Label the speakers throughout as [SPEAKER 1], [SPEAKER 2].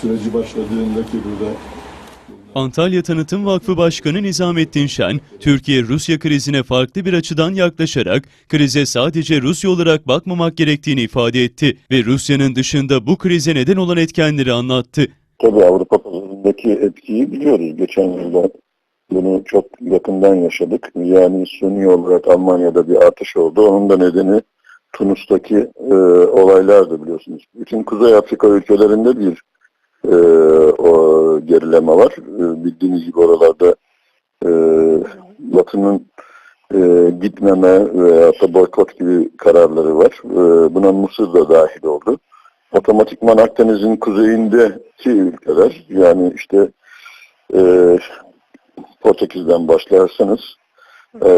[SPEAKER 1] süreci başladığında ki burada
[SPEAKER 2] Antalya Tanıtım Vakfı Başkanı Nizamettin Şen, Türkiye-Rusya krizine farklı bir açıdan yaklaşarak krize sadece Rusya olarak bakmamak gerektiğini ifade etti ve Rusya'nın dışında bu krize neden olan etkenleri anlattı.
[SPEAKER 3] Tabii Avrupa pazarındaki etkiyi biliyoruz. Geçen yılda bunu çok yakından yaşadık. Yani suni olarak Almanya'da bir artış oldu. Onun da nedeni Tunus'taki e, olaylardı biliyorsunuz. Bütün Kuzey Afrika ülkelerinde bir e, o gerileme var. E, bildiğiniz gibi oralarda e, Batı'nın e, gitmeme veya da boykot gibi kararları var. E, buna Mısır da dahil oldu. Otomatikman Akdeniz'in kuzeyindeki ülkeler yani işte e, Portekiz'den başlarsanız e,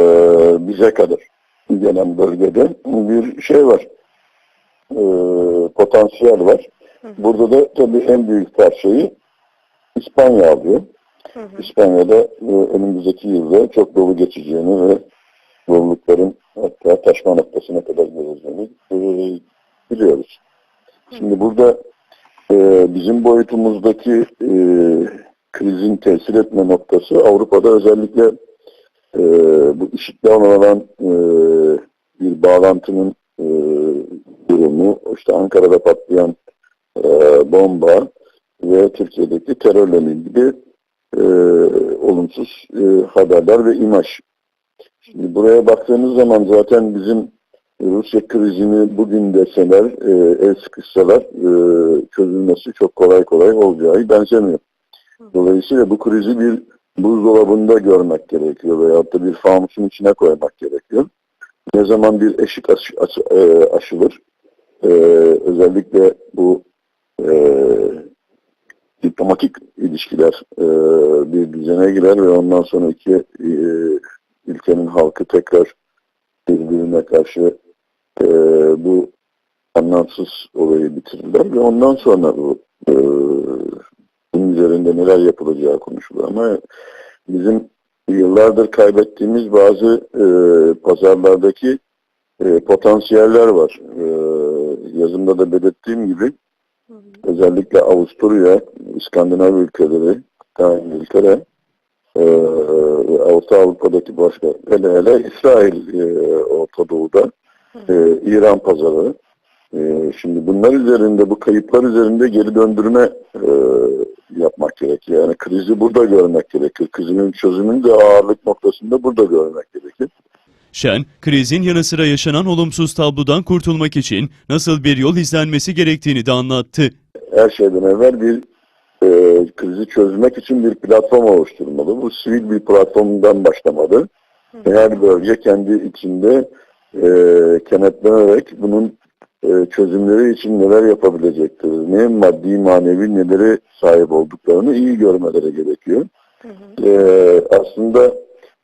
[SPEAKER 3] bize kadar gelen bölgede bir şey var. E, potansiyel var. Burada da tabii en büyük parçayı İspanya alıyor. İspanya'da e, önümüzdeki yılda çok dolu geçeceğini ve dolulukların hatta taşma noktasına kadar geleceğini e, biliyoruz. Şimdi burada e, bizim boyutumuzdaki e, krizin tesir etme noktası Avrupa'da özellikle e, bu IŞİD'le olan e, bir bağlantının e, durumu, işte Ankara'da patlayan e, bomba ve Türkiye'deki terörle ilgili e, olumsuz e, haberler ve imaj. Şimdi buraya baktığınız zaman zaten bizim Rusya krizini bugün deseler, e, el sıkışsalar e, çözülmesi çok kolay kolay olacağı benzemiyor. Dolayısıyla bu krizi bir buzdolabında görmek gerekiyor veyahut da bir fanusun içine koymak gerekiyor. Ne zaman bir eşik aş, aş, e, aşılır, e, özellikle bu e, diplomatik ilişkiler e, bir düzene girer ve ondan sonra iki e, ülkenin halkı tekrar birbirine karşı e, bu anlamsız olayı bitirirler ve ondan sonra bu e, bunun üzerinde neler yapılacağı konuşulur ama bizim yıllardır kaybettiğimiz bazı e, pazarlardaki e, potansiyeller var. E, yazımda da belirttiğim gibi özellikle Avusturya, İskandinav ülkeleri, hatta İngiltere, e, Orta Avrupa'daki başka, hele hele İsrail e, Orta Doğu'da, e, İran pazarı. E, şimdi bunlar üzerinde, bu kayıplar üzerinde geri döndürme e, yapmak gerekiyor. Yani krizi burada görmek gerekir. Krizin çözümünü de ağırlık noktasında burada görmek gerekir.
[SPEAKER 2] Şen, krizin yanı sıra yaşanan olumsuz tablodan kurtulmak için nasıl bir yol izlenmesi gerektiğini de anlattı.
[SPEAKER 3] Her şeyden evvel bir e, krizi çözmek için bir platform oluşturmalı. Bu sivil bir platformdan başlamalı. Her bölge kendi içinde e, kenetlenerek bunun e, çözümleri için neler yapabilecektir, ne maddi manevi neleri sahip olduklarını iyi görmeleri gerekiyor. E, aslında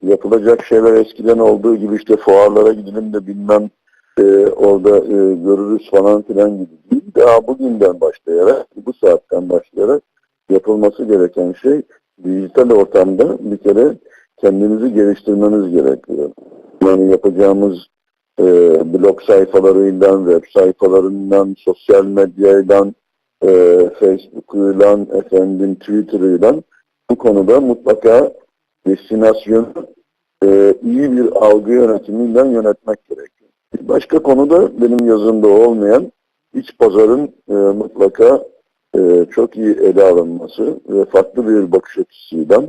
[SPEAKER 3] yapılacak şeyler eskiden olduğu gibi işte fuarlara gidelim de bilmem e, orada e, görürüz falan filan gibi değil. Daha bugünden başlayarak, bu saatten başlayarak yapılması gereken şey dijital ortamda bir kere kendinizi geliştirmeniz gerekiyor. Yani yapacağımız e, blog sayfalarından, web sayfalarından, sosyal medyadan, e, Facebook'uyla, efendim Twitter'ıyla bu konuda mutlaka destinasyonu e, iyi bir algı yönetimiyle yönetmek gerekiyor. Bir başka konuda benim yazımda olmayan iç pazarın e, mutlaka e, çok iyi ele alınması ve farklı bir bakış açısıyla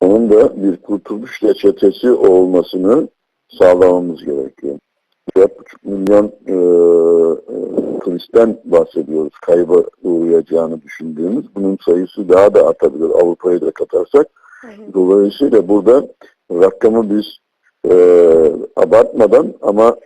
[SPEAKER 3] onun da bir kurtuluş reçetesi olmasını sağlamamız gerekiyor. 4,5 milyon e, e, turistten bahsediyoruz kayba uğrayacağını düşündüğümüz. Bunun sayısı daha da artabilir Avrupa'yı da katarsak. Dolayısıyla burada rakamı biz e, abartmadan ama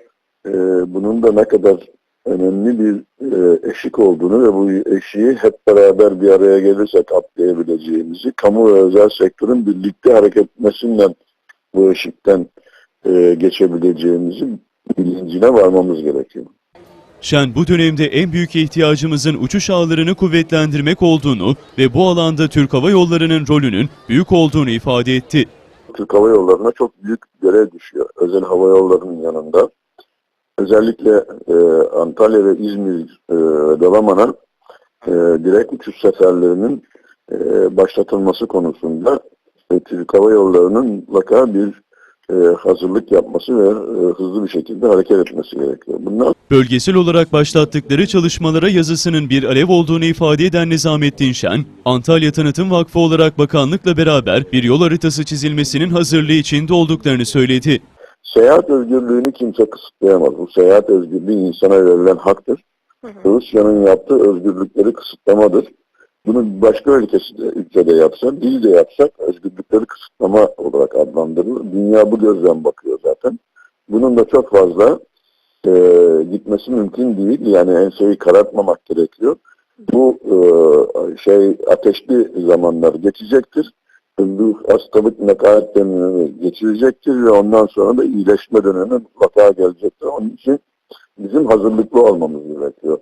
[SPEAKER 3] e, bunun da ne kadar önemli bir e, eşik olduğunu ve bu eşiği hep beraber bir araya gelirsek atlayabileceğimizi, kamu ve özel sektörün birlikte hareket etmesinden bu eşikten e, geçebileceğimizi bilincine varmamız gerekiyor.
[SPEAKER 2] Şen bu dönemde en büyük ihtiyacımızın uçuş ağlarını kuvvetlendirmek olduğunu ve bu alanda Türk Hava Yolları'nın rolünün büyük olduğunu ifade etti.
[SPEAKER 3] Türk Hava Yolları'na çok büyük görev düşüyor. Özel hava yollarının yanında. Özellikle e, Antalya ve İzmir e, Dalaman'a e, direkt uçuş seferlerinin e, başlatılması konusunda e, Türk Hava Yolları'nın mutlaka bir e, hazırlık yapması ve e, hızlı bir şekilde hareket etmesi gerekiyor. Bunlar
[SPEAKER 2] Bölgesel olarak başlattıkları çalışmalara yazısının bir alev olduğunu ifade eden Nizamettin Şen, Antalya Tanıtım Vakfı olarak bakanlıkla beraber bir yol haritası çizilmesinin hazırlığı içinde olduklarını söyledi.
[SPEAKER 3] seyahat özgürlüğünü kimse kısıtlayamaz. Bu seyahat özgürlüğü insana verilen haktır. Rusya'nın yaptığı özgürlükleri kısıtlamadır. Bunu başka ülkesi de, ülkede yapsa, biz de yapsak özgürlükleri kısıtlama olarak adlandırılır. Dünya bu gözden bakıyor zaten. Bunun da çok fazla e, gitmesi mümkün değil. Yani enseyi karartmamak gerekiyor. Bu e, şey ateşli zamanlar geçecektir. Bu hastalık nekaat dönemi geçirecektir ve ondan sonra da iyileşme dönemi mutlaka gelecektir. Onun için bizim hazırlıklı olmamız gerekiyor.